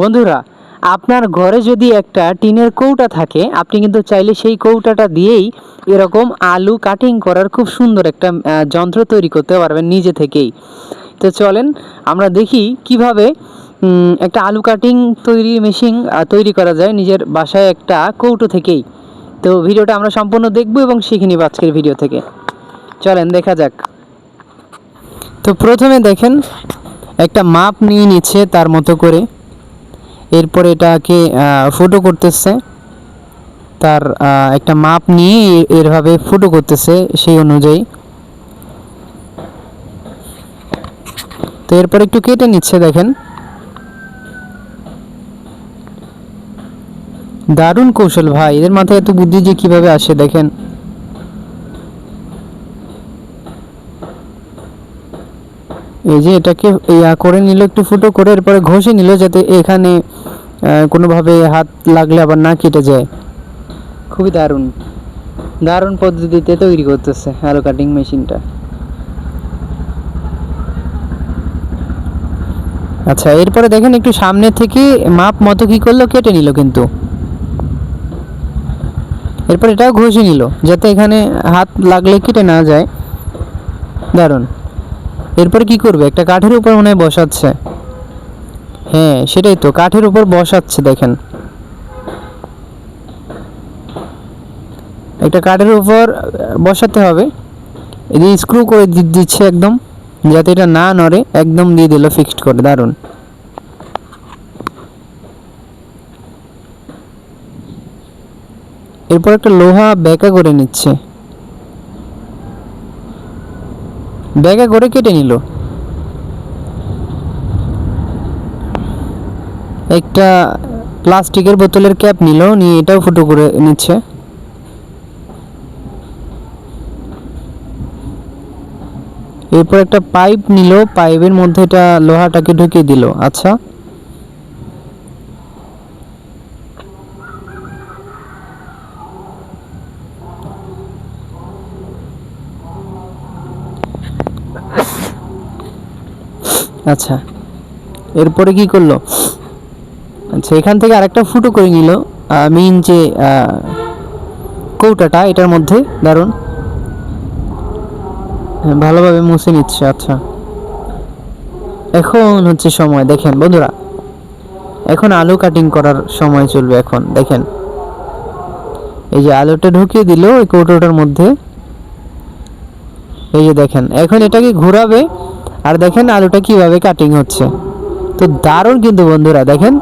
বন্ধুরা, আপনার ঘরে যদি একটা টিনের কৌটা থাকে, আপনি কিন্তু চাইলে সেই কৌটাটা দিয়েই এরকম আলু কাটিং করার খুব সুন্দর একটা যন্ত্র তৈরি করতে পারবেন নিজে থেকেই। তো চলেন, আমরা দেখি কীভাবে একটা আলু কাটিং তৈরি মেশিন তৈরি করা যায় নিজের বাসায় একটা কৌটো থেকেই। তো ভিডিওটা আমরা সম্পূর্ণ দেখব এবং শিখে নিব আজকের ভিডিও থেকে। চলেন, দেখা যাক। তো প্রথমে দেখেন, একটা মাপ নিয়ে নিচ্ছে তার মতো করে। এরপর এটাকে ফুটো করতেছে। তার একটা মাপ নিয়ে এরভাবে ফুটো করতেছে সেই অনুযায়ী। তো এরপর একটু কেটে নিচ্ছে, দেখেন। দারুণ কৌশল ভাই, এদের মাথায় এত বুদ্ধি যে কীভাবে আসে, দেখেন। এই যে এটাকে ইয়া করে নিল, একটু ফুটো করে, এরপরে ঘষে নিল যাতে এখানে কোনোভাবে হাত লাগলে আবার না কেটে যায়। খুবই দারুণ। দারুণ পদ্ধতিতে তৈরি করতেছে আলু কাটিং মেশিনটা। আচ্ছা এরপরে দেখেন একটু সামনে থেকে মাপ মতো কি করল, কেটে নিল কিন্তু। এরপর এটাও ঘষে নিল, যাতে এখানে হাত লাগলে কেটে না যায়। দারুণ। এরপরে কি করবে? একটা কাঠের উপর মনে হয় বসাচ্ছে। হ্যাঁ সেটাই তো, কাঠের উপর বসাচ্ছে, দেখেন। একটা কাঠের উপর বসাতে হবে। এই স্ক্রু করে দিচ্ছে একদম, যাতে এটা না নড়ে, একদম দিয়ে দিল ফিক্সড করে, দারুণ। এরপর একটা লোহা বেঁকা করে নিচ্ছে। ব্যাগা করে কেটে নিল। একটা প্লাস্টিকের বোতলের ক্যাপ নিল, নিয়ে এটাও ফুটো করে নিচ্ছে। এরপর একটা পাইপ নিল, পাইপের মধ্যে এটা লোহাটাকে ঢুকিয়ে দিল। আচ্ছা। আচ্ছা। এরপরে কি করল? আচ্ছা এখান থেকে আরেকটা ফুটো করে নিল। মেইন যে কৌটাটা এটার মধ্যে হ্যাঁ, ভালোভাবে মুছে নিচ্ছে আচ্ছা। এখন হচ্ছে সময় দেখেন বন্ধুরা। এখন আলু কাটিং করার সময় চলবে এখন দেখেন। এই যে আলুটা ঢুকিয়ে দিল ওই কৌটোটার মধ্যে। এই যে দেখেন এখন এটাকে ঘোরাবে আর দেখেন আলুটা কীভাবে কাটিং হচ্ছে। তো দারুণ কিন্তু বন্ধুরা দেখেন।